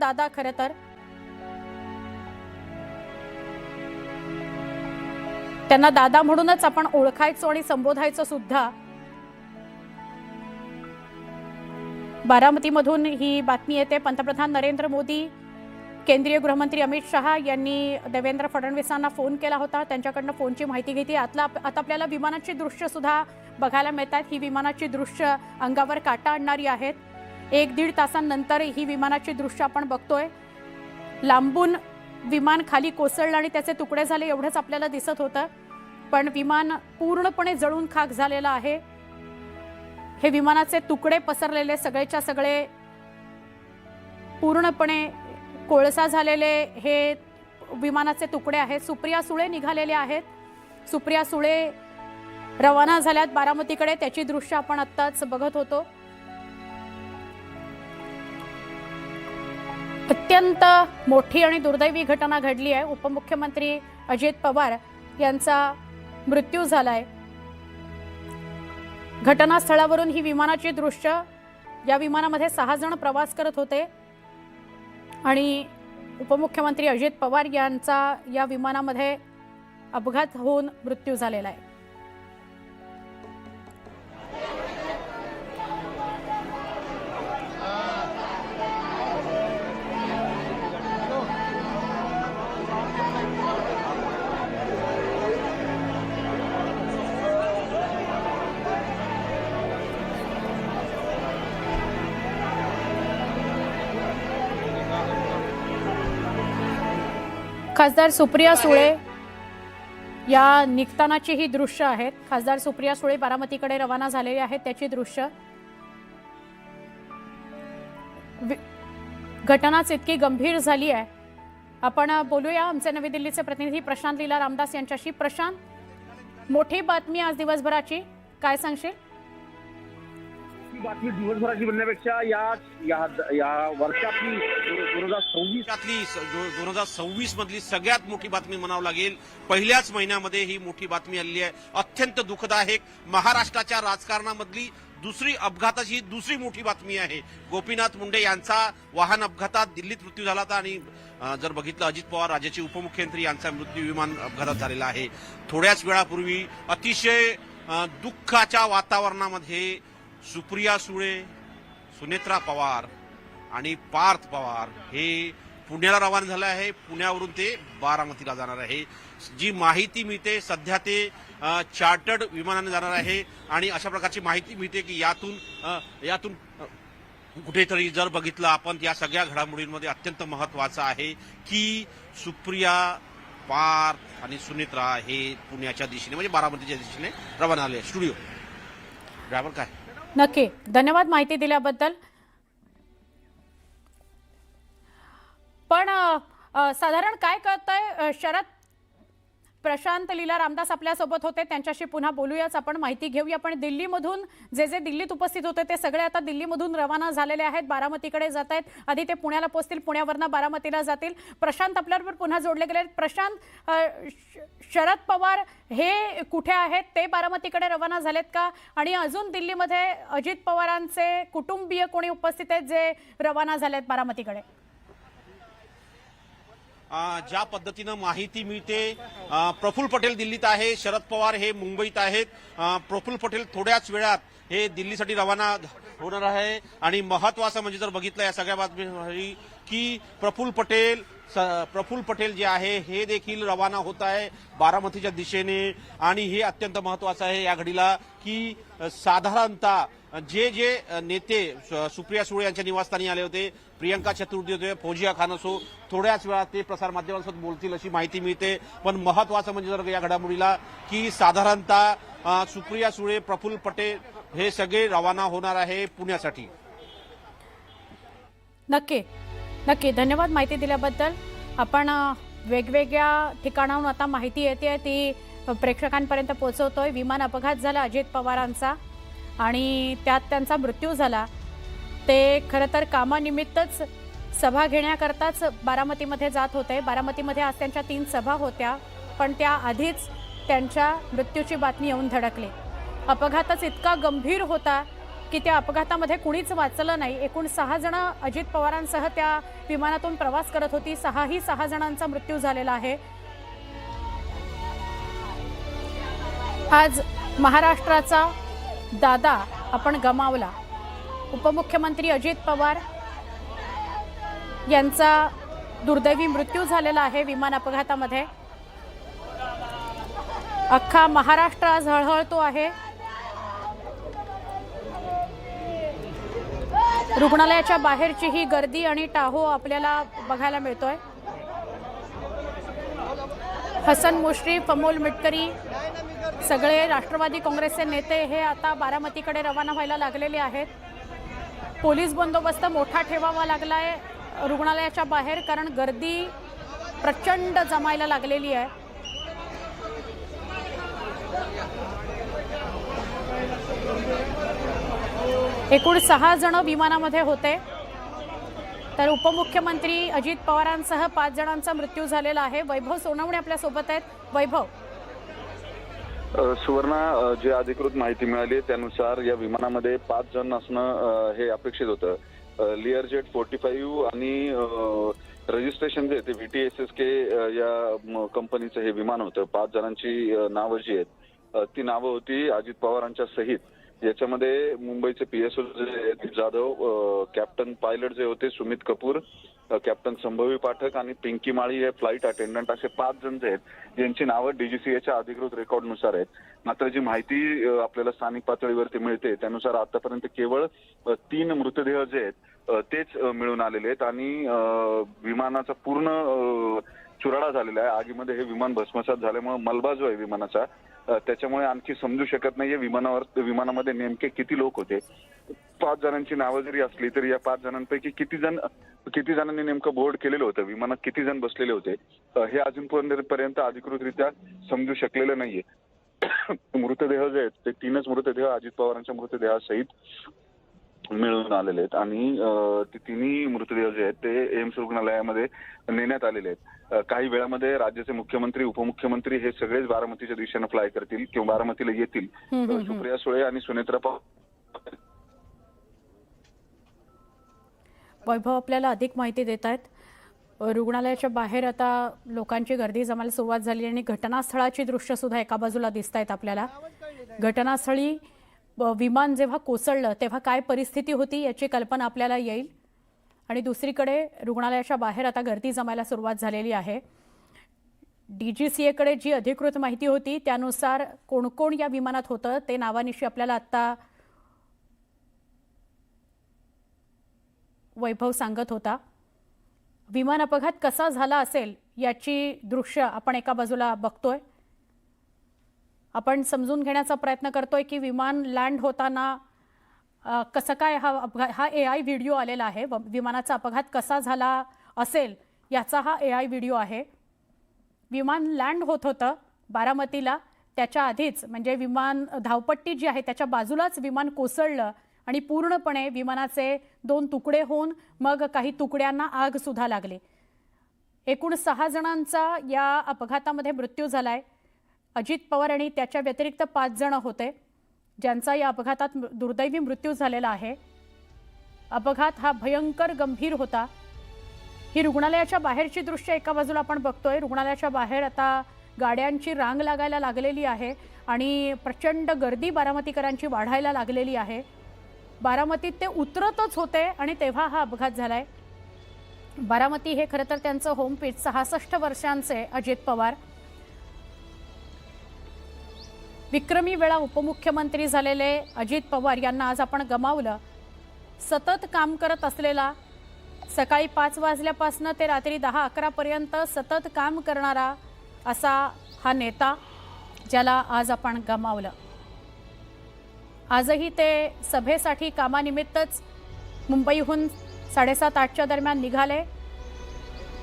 दादा खरं तर. त्यांना दादा म्हणूनच आपण ओळखायचो आणि संबोधायचो सुद्धा. बारामतीमधून ही बातमी येते. पंतप्रधान नरेंद्र मोदी केंद्रीय गृहमंत्री अमित शहा यांनी देवेंद्र फडणवीसांना फोन केला होता. त्यांच्याकडनं फोनची माहिती घेतली. आतला आता आपल्याला विमानाची दृश्य सुद्धा बघायला मिळतात. ही विमानाची दृश्य अंगावर काटा आणणारी आहेत. एक दीड तासांनंतर ही विमानाची दृश्य आपण बघतोय. लांबून विमान खाली कोसळलं आणि त्याचे तुकडे झाले एवढंच आपल्याला दिसत होतं. पण विमान पूर्णपणे जळून खाक झालेलं आहे. हे विमानाचे तुकडे पसरलेले सगळेच्या सगळे पूर्णपणे कोळसा झालेले हे विमानाचे तुकडे आहेत. सुप्रिया सुळे निघालेले आहेत. सुप्रिया सुळे रवाना झाल्यात बारामतीकडे. त्याची दृश्य आपण आत्ताच बघत होतो. अत्यंत मोठी आणि दुर्दैवी घटना घडली आहे. उपमुख्यमंत्री अजित पवार यांचा मृत्यू झालाय. घटनास्थळावरून ही विमानाची दृश्य या विमानामध्ये सहा जण प्रवास करत होते आणि उपमुख्यमंत्री अजित पवार यांचा या विमानामध्ये अपघात होऊन मृत्यू झालेला आहे. खासदार सुप्रिया सुळे या निघतानाची ही दृश्य आहेत. खासदार सुप्रिया सुळे बारामतीकडे रवाना झालेले आहेत. त्याची दृश्य घटनाच इतकी गंभीर झाली आहे. आपण बोलूया आमचे नवी दिल्लीचे प्रतिनिधी प्रशांत लीला रामदास यांच्याशी. प्रशांत मोठी बातमी आज दिवसभराची. काय सांगशील? बातमी दिवसभराची म्हणण्यापेक्षा या या या वर्षातली दोन हजार सव्वीसातली दोन हजार सव्वीस मधली सगळ्यात मोठी बातमी म्हणावं लागेल. पहिल्याच महिन्यामध्ये ही मोठी बातमी आलेली आहे. अत्यंत दुःखदायक महाराष्ट्राच्या राजकारणामधली दुसरी अपघाताची ही दुसरी मोठी बातमी आहे. गोपीनाथ मुंडे यांचा वाहन अपघातात दिल्लीत मृत्यू झाला होता आणि जर बघितलं अजित पवार राज्याचे उपमुख्यमंत्री यांचा मृत्यू विमान अपघातात झालेला आहे. थोड्याच वेळापूर्वी अतिशय दुःखाच्या वातावरणामध्ये सुप्रिया सुळे सुनेत्रा पवार आणि पार्थ पवार हे पुण्याला रवाना झालं आहे. पुण्यावरून ते बारामतीला जाणार आहे. जी माहिती मिळते सध्या ते चार्टर्ड विमानाने जाणार आहे आणि अशा प्रकारची माहिती मिळते की यातून यातून कुठेतरी जर बघितलं आपण या सगळ्या घडामोडींमध्ये अत्यंत महत्वाचं आहे की सुप्रिया पार्थ आणि सुनेत्रा हे पुण्याच्या दिशेने म्हणजे बारामतीच्या दिशेने रवाना झाले. स्टुडिओ. ड्रायव्हर काय? नक्की. धन्यवाद माहिती दिल्याबद्दल. पण साधारण काय कळतंय आहे शरद प्रशांत लीला रामदास आपल्यासोबत होते. त्यांच्याशी पुन्हा बोलूयाच आपण. माहिती घेऊया पण दिल्लीमधून जे जे दिल्लीत उपस्थित होते ते सगळे आता दिल्लीमधून रवाना झालेले आहेत. बारामतीकडे जात आहेत. आधी ते पुण्याला पोहोचतील पुण्यावरनं बारामतीला जातील. प्रशांत आपल्याबरोबर पुन्हा जोडले गेले आहेत. प्रशांत श- शरद पवार हे कुठे आहेत? ते बारामतीकडे रवाना झालेत का? आणि अजून दिल्लीमध्ये अजित पवारांचे कुटुंबीय कोणी उपस्थित आहेत जे रवाना झालेत बारामतीकडे? ज्या पद्धतीनं माहिती मिळते प्रफुल प्रफुल्ल पटेल दिल्लीत आहे शरद पवार हे मुंबईत आहेत. प्रफुल्ल पटेल थोड्याच वेळात हे दिल्लीसाठी रवाना होणार आहे. आणि महत्वाचं म्हणजे जर बघितलं या सगळ्या बातमी की प्रफुल्ल पटेल प्रफुल्ल पटेल जे आहे हे देखील रवाना होत आहे बारामतीच्या दिशेने. आणि हे अत्यंत महत्वाचं आहे या घडीला की साधारणतः जे जे नेते सुप्रिया सुळे यांच्या निवासस्थानी आले होते प्रियंका चतुर्थी होते फौजिया खान असो थोड्याच वेळात ते प्रसारमाध्यमांसोबत बोलतील अशी माहिती मिळते. पण महत्वाचं म्हणजे जर या घडामोडीला की साधारणतः सुप्रिया सुळे प्रफुल्ल पटेल हे सगळे रवाना होणार आहे पुण्यासाठी. नक्की. नक्की. धन्यवाद माहिती दिल्याबद्दल. आपण वेगवेगळ्या ठिकाणाहून आता माहिती येते ती प्रेक्षकांपर्यंत पोहोचवतोय. विमान अपघात झाला अजित पवारांचा आणि त्यात त्यांचा मृत्यू झाला. ते खरं तर कामानिमित्तच सभा घेण्याकरताच बारामतीमध्ये जात होते. बारामतीमध्ये आज त्यांच्या तीन सभा होत्या पण त्या आधीच त्यांच्या मृत्यूची बातमी येऊन धडकली. अपघातच इतका गंभीर होता की त्या अपघातामध्ये कुणीच वाचलं नाही. एकूण सहा जण अजित पवारांसह त्या विमानातून प्रवास करत होती. सहाही सहा जणांचा मृत्यू झालेला आहे. आज महाराष्ट्राचा दादा आपण गमावला. उपमुख्यमंत्री अजित पवार यांचा दुर्दैवी मृत्यू झालेला आहे विमान अपघातामध्ये. अख्खा महाराष्ट्र आज हळहळतो आहे. रुग्णालयाच्या बाहेरची ही गर्दी आणि टाहो आपल्याला बघायला मिळतोय. हसन मुश्रीफ अमोल मिटकरी सगळे राष्ट्रवादी काँग्रेसचे नेते हे आता बारामतीकडे रवाना व्हायला लागलेले आहेत. पोलीस बंदोबस्त मोठा ठेवावा लागलाय रुग्णालयाच्या बाहेर कारण गर्दी प्रचंड जमायला लागलेली आहे. एकूण सहा जण विमानामध्ये होते. तर उपमुख्यमंत्री अजित पवारांसह पाच जणांचा मृत्यू झालेला आहे. वैभव सोनवणे आपल्यासोबत आहेत. वैभव. सुवर्णा जे अधिकृत माहिती मिळाली त्यानुसार या विमानामध्ये पाच जण असणं हे अपेक्षित होतं. लिअर जेट फोर्टी फाईव्ह आणि रजिस्ट्रेशन जे ते V T S S K या कंपनीचं हे विमान होतं. पाच जणांची नावं जी आहेत ती नावं होती अजित पवारांच्या सहित. याच्यामध्ये मुंबईचे पी एस ओ जे आहेत जाधव कॅप्टन पायलट जे होते सुमित कपूर कॅप्टन संभवी पाठक आणि पिंकी माळी हे फ्लाईट अटेंडंट असे पाच जण जे आहेत यांची नावं डीजीसीएच्या अधिकृत रेकॉर्डनुसार आहेत. मात्र जी माहिती आपल्याला स्थानिक पातळीवरती मिळते त्यानुसार आतापर्यंत केवळ तीन मृतदेह जे आहेत तेच मिळून आलेले आहेत आणि विमानाचा पूर्ण चुराडा झालेला आहे. आगीमध्ये हे विमान भस्मसात झाल्यामुळे मलबा जो आहे विमानाचा. त्याच्यामुळे आणखी समजू शकत नाहीये विमानावर विमानामध्ये नेमके किती लोक होते. पाच जणांची नावं जरी असली तरी या पाच जणांपैकी किती जण किती जणांनी नेमकं बोर्ड केलेलं होतं? विमानात किती जण बसलेले होते? हे अजूनपर्यंत अधिकृतरित्या समजू शकलेलं नाहीये. मृतदेह जे आहेत ते तीनच मृतदेह अजित पवारांच्या मृतदेहासहित मिळून आलेले आहेत. आणि ते तिन्ही मृतदेह जे आहेत ते एम्स रुग्णालयामध्ये नेण्यात आलेले आहेत. काही वेळामध्ये राज्याचे मुख्यमंत्री उपमुख्यमंत्री हे सगळेच बारामतीच्या दिशेनं फ्लाय करतील किंवा बारामतीला येतील. सुप्रिया सुळे आणि सुनेत्रा पवार वैभव आपल्याला अधिक माहिती देत आहेत. रुग्णालयाच्या बाहेर आता लोकांची गर्दी जमायला सुरुवात झाली आणि घटनास्थळाची दृश्य सुद्धा एका बाजूला दिसत आहेत आपल्याला. घटनास्थळी विमान जेव्हा कोसळलं तेव्हा काय परिस्थिती होती याची कल्पना आपल्याला येईल. आणि दुसरीकडे रुग्णालयाच्या बाहेर आता गर्दी जमायला सुरुवात झालेली आहे. डी जी सी एकडे जी अधिकृत माहिती होती त्यानुसार कोण कोण या विमानात होतं ते नावानिशी आपल्याला आत्ता वैभव सांगत होता. विमान अपघात कसा झाला असेल याची दृश्य आपण एका बाजूला बघतोय. आपण समजून घेण्याचा प्रयत्न करतोय की विमान लँड होताना कसं काय हा अपघात हा ए आय व्हिडिओ आलेला आहे. व- विमानाचा अपघात कसा झाला असेल याचा हा ए आय व्हिडिओ आहे. विमान लँड होत होतं बारामतीला. त्याच्या आधीच म्हणजे विमान धावपट्टी जी आहे त्याच्या बाजूलाच विमान कोसळलं आणि पूर्णपणे विमानाचे दोन तुकडे होऊन मग काही तुकड्यांना आग सुद्धा लागली. एकूण सहा जणांचा या अपघातामध्ये मृत्यू झाला आहे अजित पवार आणि त्याच्या व्यतिरिक्त पाच जण होते ज्यांचा या अपघातात मृ- दुर्दैवी मृत्यू झालेला आहे. अपघात हा भयंकर गंभीर होता. ही रुग्णालयाच्या बाहेरची दृश्य एका बाजूला आपण बघतोय. रुग्णालयाच्या बाहेर आता गाड्यांची रांग लागायला लागलेली आहे आणि प्रचंड गर्दी बारामतीकरांची वाढायला लागलेली आहे. बारामतीत ते उतरतच होते आणि तेव्हा हा अपघात झालाय. बारामती हे खरं तर त्यांचं होम पिच सहासष्ट वर्षांचे अजित पवार. विक्रमी वेळा उपमुख्यमंत्री झालेले अजित पवार यांना आज आपण गमावलं. सतत काम करत असलेला सकाळी पाच वाजल्यापासनं ते रात्री दहा अकरापर्यंत सतत काम करणारा असा हा नेता ज्याला आज आपण गमावलं. आजही ते सभेसाठी कामानिमित्तच मुंबईहून साडेसात आठच्या दरम्यान निघाले.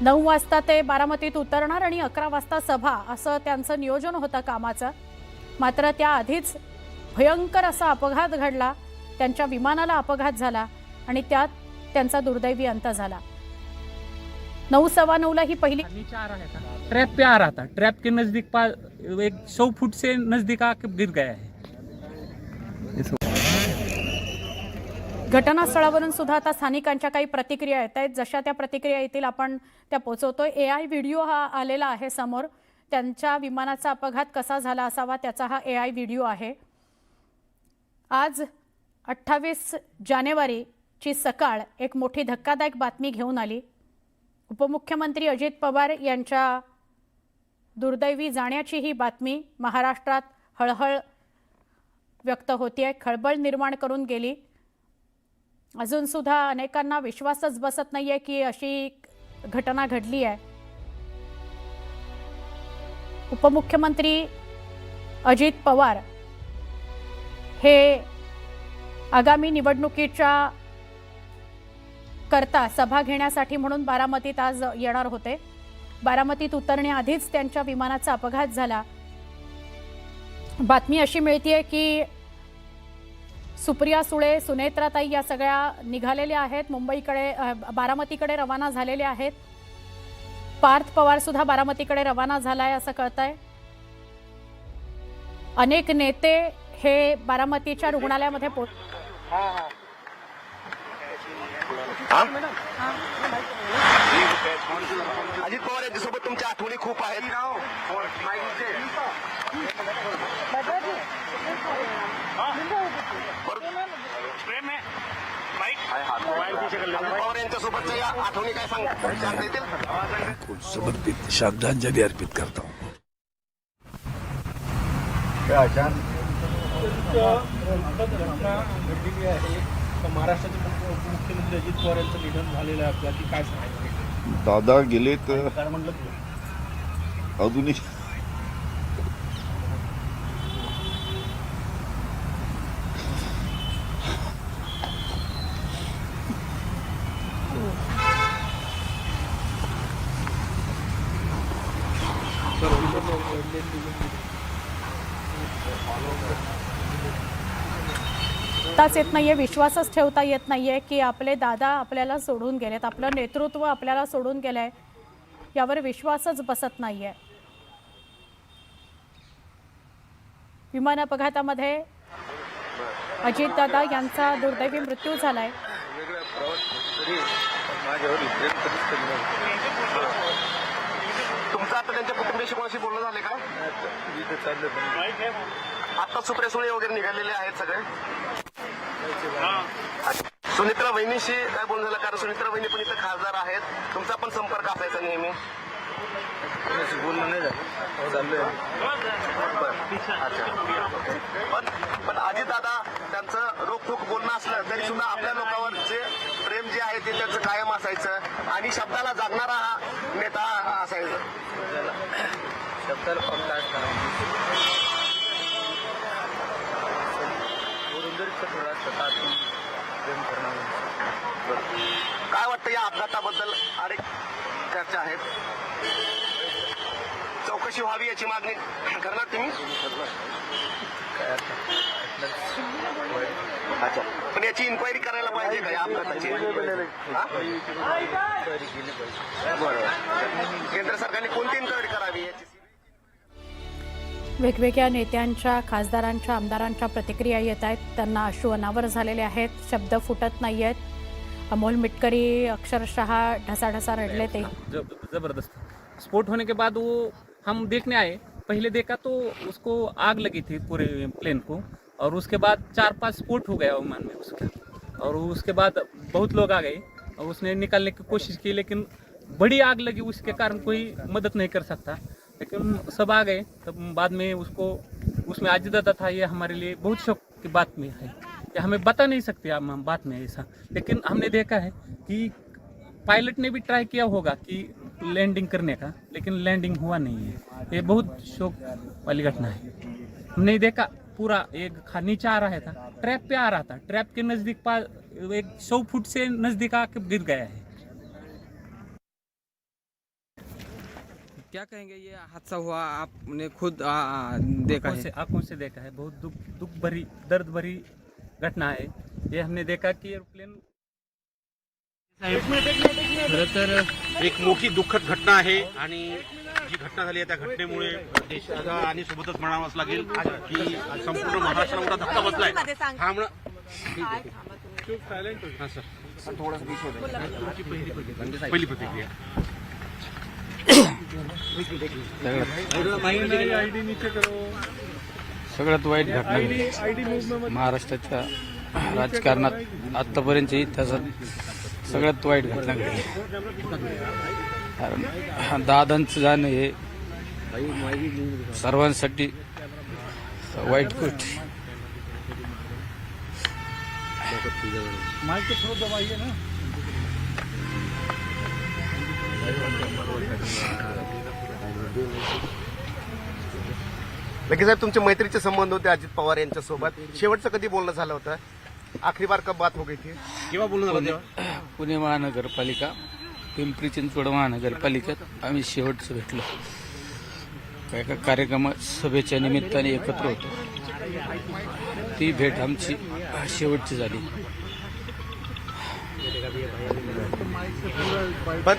नऊ वाजता ते बारामतीत उतरणार आणि अकरा वाजता सभा असं त्यांचं नियोजन होतं कामाचं. मात्र त्याआधीच भयंकर असा अपघात घडला. त्यांच्या विमानाला अपघात झाला आणि त्यात त्यांचा दुर्दैवी अंत झाला. नऊ सव्वा नऊला ही पहिली ट्रैप पे आ रहा था ट्रैप के नजदीक पा एक सौ फुट से नजदीक आके गिर गया है. घटनास्थळावरून सुद्धा आता स्थानिकांच्या काही प्रतिक्रिया येत आहेत. जशा त्या प्रतिक्रिया येतील आपण त्या पोचवतोय. ए आय व्हिडिओ हा आलेला आहे समोर. त्यांच्या विमानाचा अपघात कसा झाला असावा त्याचा हा ए आय व्हिडिओ आहे. आज अठ्ठावीस जानेवारीची सकाळ एक मोठी धक्कादायक बातमी घेऊन आली. उपमुख्यमंत्री अजित पवार यांच्या दुर्दैवी जाण्याची ही बातमी महाराष्ट्रात हळहळ व्यक्त होतीये खळबळ निर्माण करून गेली. अजूनसुद्धा अनेकांना विश्वासच बसत नाही आहे की अशी घटना घडली आहे उपमुख्यमंत्री अजित पवार हे आगामी निवडणुकीच्या करता सभा घेण्यासाठी म्हणून बारामतीत आज येणार होते. बारामतीत उतरण्याआधीच त्यांच्या विमानाचा अपघात झाला. बातमी अशी मिळतीये की सुप्रिया सुळे सुनेत्राताई या सगळ्या निघालेल्या आहेत. मुंबईकडे बारामतीकडे रवाना झालेल्या आहेत. पार्थ पवार सुद्धा बारामतीकडे रवाना झालाय असं कळतंय. अनेक नेते हे बारामतीच्या रुग्णालयामध्ये पोच अजित पवार यांच्यासोबत तुमच्या आठवणी खूप आहेत. यांच्यासोबतच्या या आठवणी काय सांग सांगता येतील? समर्पित श्रद्धांजलि अर्पित करता. हूँ घडलेली आहे तर महाराष्ट्राचे मुख्य- उपमुख्यमंत्री अजित पवार यांचं निधन झालेलं आहे अपघाती काय सांगायचं? दादा गेलेत. काय म्हणलं अजूनही येत नाहीये विश्वासच ठेवता येत नाहीये की आपले दादा आपल्याला सोडून गेलेत आपलं नेतृत्व आपल्याला सोडून गेलंय यावर विश्वासच बसत नाहीये. विमान अपघातामध्ये अजितदादा यांचा दुर्दैवी मृत्यू झालाय. तुमचं आता त्यांच्या कुटुंबियाशी कोणाशी बोलणं झाले का? आता सुप्रिया सुळे वगैरे निघालेले आहेत सगळे. सुनित्रा वहिनीशी काय बोलणं झालं कारण सुनित्रा वहिनी पण इथं खासदार आहेत. तुमचा पण संपर्क असायचा नेहमी. बोलणं नाही पण पण दादा त्यांचं रोखोक बोलणं असलं तरी सुद्धा आपल्या लोकांवरचे प्रेम जे आहे ते त्यांचं कायम असायचं. आणि शब्दाला जागणारा हा नेता असायचा. काय वाटतं या अपघाताबद्दल अनेक चर्चा आहेत? चौकशी व्हावी याची मागणी करणार तुम्ही? अच्छा. पण याची इन्क्वायरी करायला पाहिजे का या अपघाताची? बरोबर केंद्र सरकारने कोणती इन्क्वायरी करावी याची? वेगवेगळ्या नेत्यांच्या खासदारांच्या आमदारांच्या प्रतिक्रिया येत आहेत. त्यांना अश्रू अनावर झालेले आहेत. शब्द फुटत नाही आहेत अमोल मिटकरी अक्षरशः ढसाढसा रडले ते. जब जबरदस्त. स्फोट होने के बाद वो हम देखने आए. पहले देखा तो उसको आग लगी थी पूरे प्लेन को. और उसके बाद चार पांच स्फोट हो गया विमान में उसका. और उसके बाद बहुत लोग आ गए. और उसने निकालने की कोशिश की लेकिन बड़ी आग लगी. उसके कारण कोई मदद नहीं कर सकता. लेकिन सब आ गए, तब बाद में उसको, उसमें अजिदादा था, ये हमारे लिए बहुत शौक की बात में है। कि हमें बता नहीं सकते हम बात में ऐसा। लेकिन हमने देखा है कि पायलट ने भी ट्राई किया होगा कि लैंडिंग करने का, लेकिन लैंडिंग हुआ नहीं है। ये बहुत शौक वाली घटना है। हमने देखा, पूरा एक नीचे आ रहा था, ट्रैप पे आ रहा था। ट्रैप के नज़दीक पा एक सौ फुट से नज़दीक आके गिर गया है। क्या कहेंगे ये हादसा हुआ आपने खुद आ, आ, देखा आंखों है? से आंखों से देखा है। बहुत दुख दुख भरी दर्द भरी घटना है। ये हमने देखा कि एरोप्लेन खरं तर एक मोठी दुःखद घटना आहे आणि जी घटना झाली आहे त्या घटनेमुळे देशाला आणि सोबतच म्हणावंच लागेल की संपूर्ण महाराष्ट्राला मोठा धक्का बसलाय. थांबणं सगळ्यात वाईट घटना महाराष्ट्राच्या राजकारणात आतापर्यंतच्या इतिहासात सगळ्यात वाईट घटना घडली. कारण दादांचं जाणं हे सर्वांसाठी वाईट गोष्ट. आहे. लगेच साहेब तुमचे मैत्रीचे संबंध होते अजित पवार यांच्या सोबत शेवटचं कधी बोलणं झालं होतं? आखरी बार कब बात हो गई थी? केव्हा बोलणं झालं तेव्हा? पुणे महानगरपालिका पिंपरी चिंचवड महानगरपालिकेत आम्ही शेवटचं भेटलो. का एका कार्यक्रमात सभेच्या निमित्ताने एकत्र होतो. ती भेट आमची शेवटची झाली. पण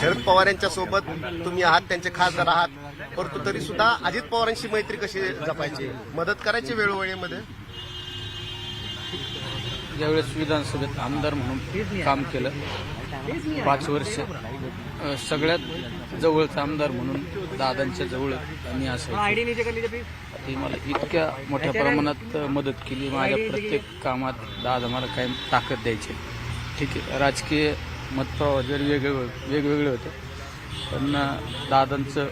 शरद पवार यांच्या सोबत तुम्ही आहात त्यांचे खासदार आहात. परंतु तरी सुद्धा अजित पवारांशी मैत्री कशी जपायची? मदत करायची वेळोवेळीमध्ये? ज्यावेळेस विधानसभेत आमदार म्हणून काम केलं. पाच वर्ष सगळ्यात जवळचा आमदार म्हणून दादांच्या जवळ मी असायचो ते मला इतक्या मोठ्या प्रमाणात मदत केली. माझ्या प्रत्येक कामात दादा मला कायम ताकद द्यायचे. ठीक आहे. राजकीय मतप्रवाह जर वेगवेगळे वेगवेगळे होते. पण दादांचं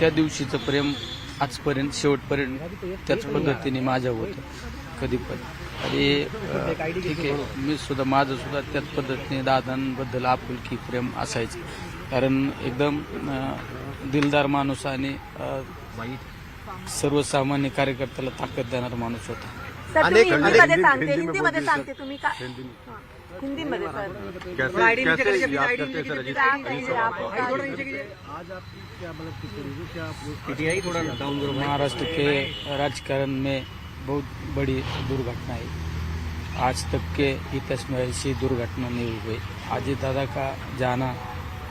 त्या दिवशीचं प्रेम आजपर्यंत शेवटपर्यंत त्याच पद्धतीने माझ्यावर होतं. कधी पण आणि ठीक आहे मी सुद्धा माझं सुद्धा त्याच पद्धतीने दादांबद्दल आपुलकी प्रेम असायचं. कारण एकदम दिलदार माणूस आणि सर्वसामान्य कार्यकर्त्याला ताकद देणारा माणूस होता. हिंदीमध्ये हिंदीमध्ये सांगते तुम्ही का हाँ. हिंदीमध्ये सर सांगायचे आप महाराष्ट्र के राजकारण में बहुत बड़ी दुर्घटना है। आज तक के इतिहास में ऐसी दुर्घटना नहीं हुई। अजय दादा का जाना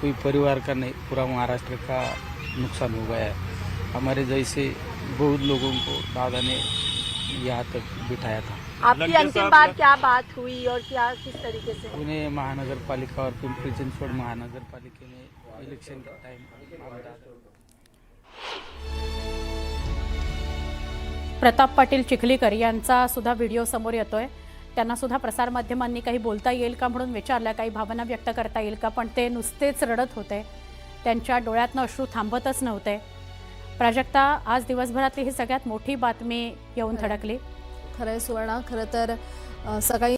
कोई परिवार का नहीं पूरा महाराष्ट्र का नुकसान हो गया है। हमारे जैसे बहुत लोगों को दादा ने यहाँ तक बिठाया था। आपकी अंतिम बार क्या बात हुई और क्या किस तरीके से? पुणे महानगर पालिका और पिंपरी चिंचवड महानगर पालिका में इलेक्शन का टाइम प्रताप पाटील चिखलीकर यांचा सुद्धा व्हिडिओ समोर येतोय. त्यांना सुद्धा प्रसारमाध्यमांनी काही बोलता येईल का म्हणून विचारलं काही भावना व्यक्त करता येईल का? पण ते नुसतेच रडत होते. त्यांच्या डोळ्यातनं अश्रू थांबतच नव्हते. प्राजक्ता आज दिवसभरातली ही सगळ्यात मोठी बातमी येऊन थडकली खरंय सुवर्णा खरं तर सकाळी